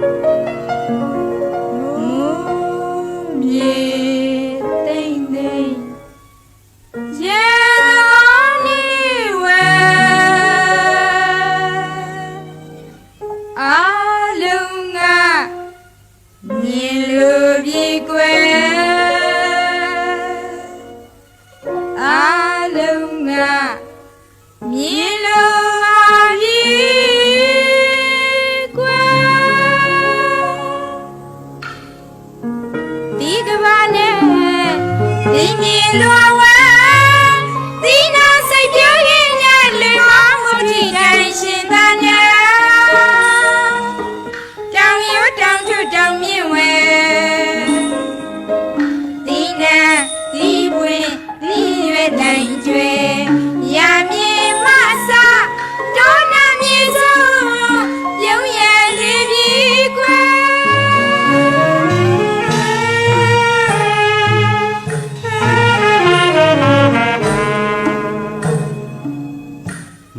မူ ဒီ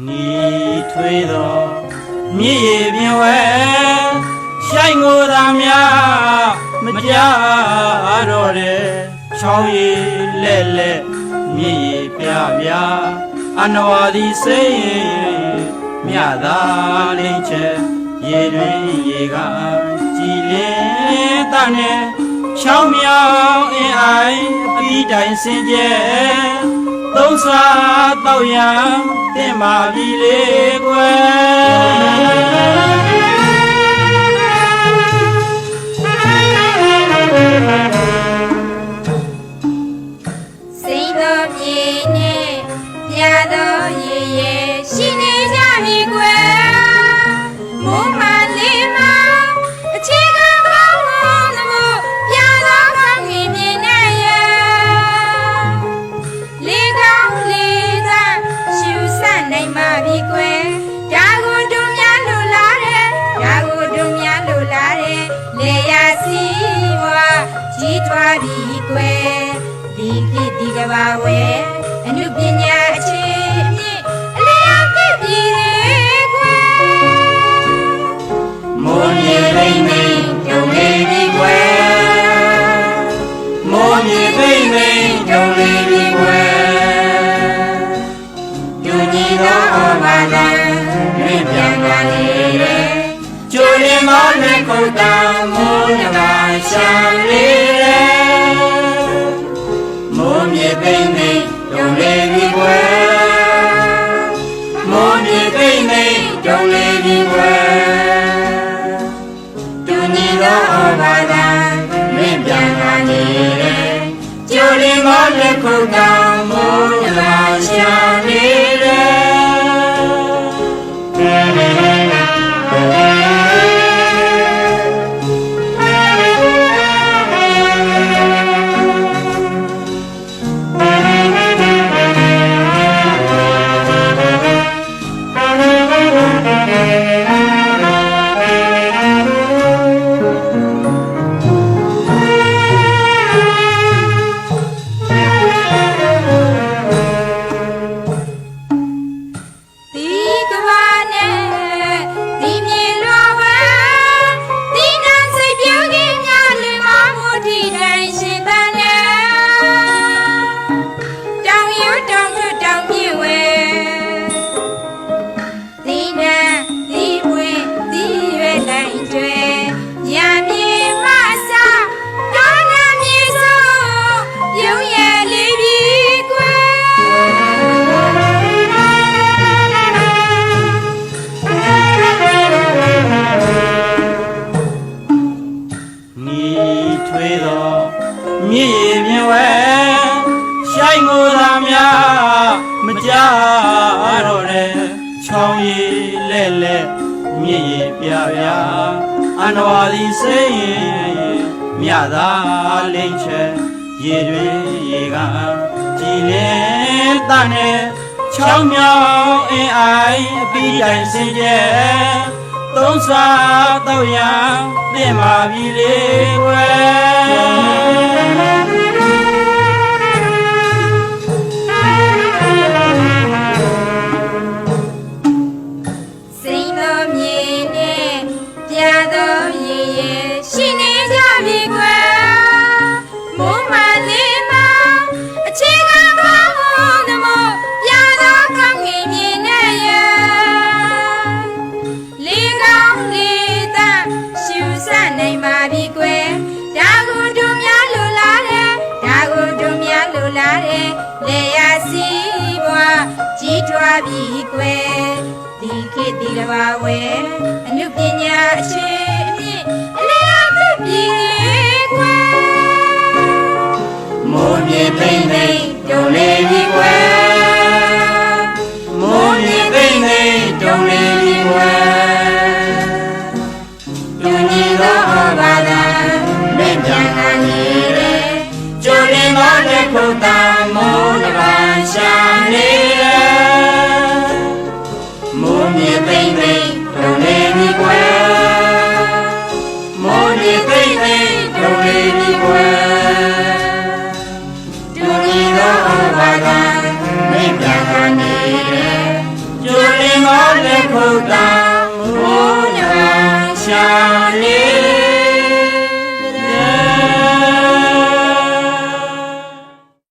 နီထွေးသောမြည်ရည်ပြင်ဝဲရှိုင်းငိုသာများမကြတော့တဲ့ချောင်းရည်လဲ့လဲ့မြည်ရည်ပြပြအနဝါဒီစိတ်ရင်မြသာလိမ့်ချက်ရေတွင်ရေကကြည်လင်းတန်နဲ့ချောင်းမြောင်အင်းအိုင်အပီးတိုင်စင်ကြဲ သုံးစားတော့ရန်တင်ပါပြီလေကွယ် ပြီကွယ်ဒီခေတ်ဒီကဘာဝဲအနုပညာအခြေအမြင့်အလျောက်ပြည့်ပြည်တယ်ကွယ်မိုးမြေပိမ့်မိန်ကြုံလေးပြီကွယ်မိုးမြေပိမ့်မိန်ကြုံလေးပြီကွယ်ညညီသောဩဘာလံမြင့်ပြန်ပါလေကျိုးလင်းမောင်းနဲ့ခုတ်တာမိုးနှပါရှာလေး မိုးမြေပိမ့်မိန်ကြုံလေးပြီကွယ်မိုးမြေပိမ့်မိန်ကြုံလေးပြီကွယ်တူညီသောဩဘာသာမြင့်ပြန်လာနေတယ်ကျိုးလင်းမောလက်ခုတ်တော များမကြတော့တဲ့ချောင်းရည်လဲ့လဲ့မြည်ရည်ပြပြအန္တဝါဒီစိတ်ရင်မြသာလိမ့်ချက်ရေတွင်ရေကကြည်လင်းတန်နဲ့ချောင်းမြောင်အင်းအိုင်အပီးတိုင်စင်ကြဲသုံးစားတော့ရန်ပြင်ပါပြီလေကွယ် လေယာစီဘွားကြီးထွားပြီးကွယ်ဒီခေတ်ဒီကဘာဝဲအမှုပညာအရှင်အမြင့်အလေးအမြင့် mưu tàng vô nhà xa lý